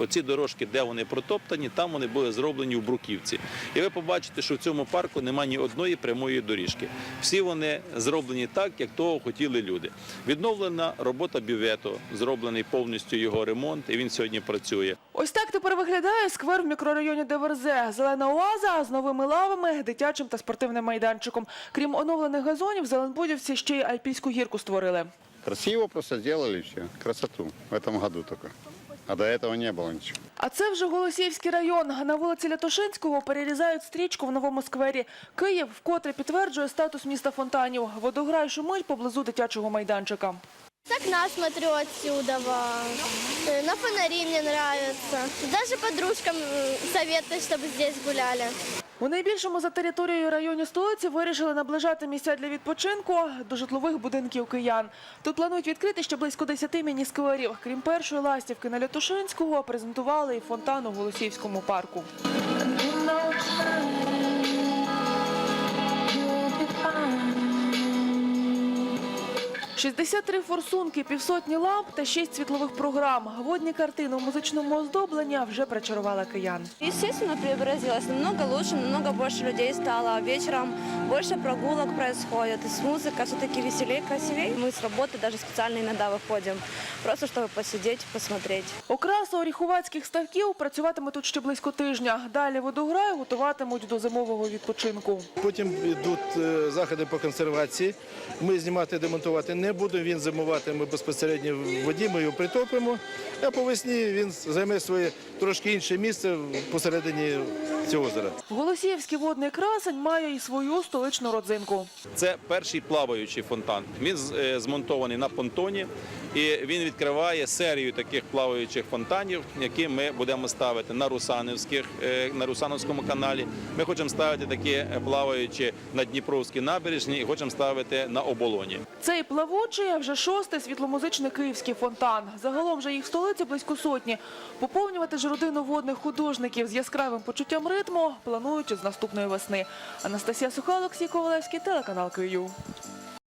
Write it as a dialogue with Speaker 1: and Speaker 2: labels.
Speaker 1: Оці дорожки, де вони протоптані, там вони були зроблені в Бруківці. І ви побачите, що в цьому парку немає ні одної прямої доріжки. Всі вони зроблені так, як того хотіли люди. Відновлена робота бювету, зроблений повністю його ремонт, і він сьогодні працює.
Speaker 2: Ось так тепер виглядає сквер в мікрорайоні Деверзе. Зелена оаза з новими лавами, дитячим та спортивним майданчиком. Крім оновлених газонів, Зеленбудівці ще й альпійську гірку створили.
Speaker 3: Красиво просто сделали все. Красоту. В этом году только А до этого не было ничего.
Speaker 2: А це вже Голосіївський район. На вулиці Лятошинського перерізають стрічку в новому сквері. Київ вкотре підтверджує статус міста фонтанів. Водограй шумить поблизу дитячого майданчика.
Speaker 4: С окна смотрю отсюда. Э, На фонари мне нравится. Даже подружкам э, советую, чтобы здесь гуляли.
Speaker 2: У найбільшому за територією районі столиці вирішили наближати місця для відпочинку до житлових будинків киян. Тут планують відкрити ще близько 10 міні-скверів. Крім першої ластівки на Лятушинського, презентували і фонтан у Голосіївському парку. 63 форсунки, півсотні ламп та 6 світлових програм. Водні картини у музичному оздобленні вже причарували киян.
Speaker 5: Звісно, преобразилось. Намного лучше, намного більше людей стало. Вечером больше прогулок происходит. И с музыкой все-таки веселее, красивее. Мы с работы даже специально иногда выходим, просто чтобы посидеть, посмотреть.
Speaker 2: Окраса оріхувацьких ставків працюватиме тут ще близько тижня. Далі водограй готуватимуть до зимового відпочинку.
Speaker 6: Потім йдуть е, заходи по консервації. Ми знімати, демонтувати не будемо. Він зимуватиме безпосередньо в воді. Ми його притопимо. А по весні він займе своє трошки інше місце посередині цього озера.
Speaker 2: Голосіївський водний красень має і свою столичну родзинку.
Speaker 1: Це перший плаваючий фонтан. Він е, змонтований на понтоні, і він відкриває серію таких плаваючих фонтанів, які ми будемо ставити на Русанівських е, на Русановському каналі. Ми хочемо ставити такі е, плаваючі на Дніпровській набережні і хочемо ставити на оболоні.
Speaker 2: Цей плавучий, а вже шостий світломузичний київський фонтан. Загалом же їх в столиці близько сотні. Поповнювати ж родину водних художників з яскравим почуттям ритму планують з наступної весни. Анастасія Суха, Олексій Ковалевський, телеканал Київ.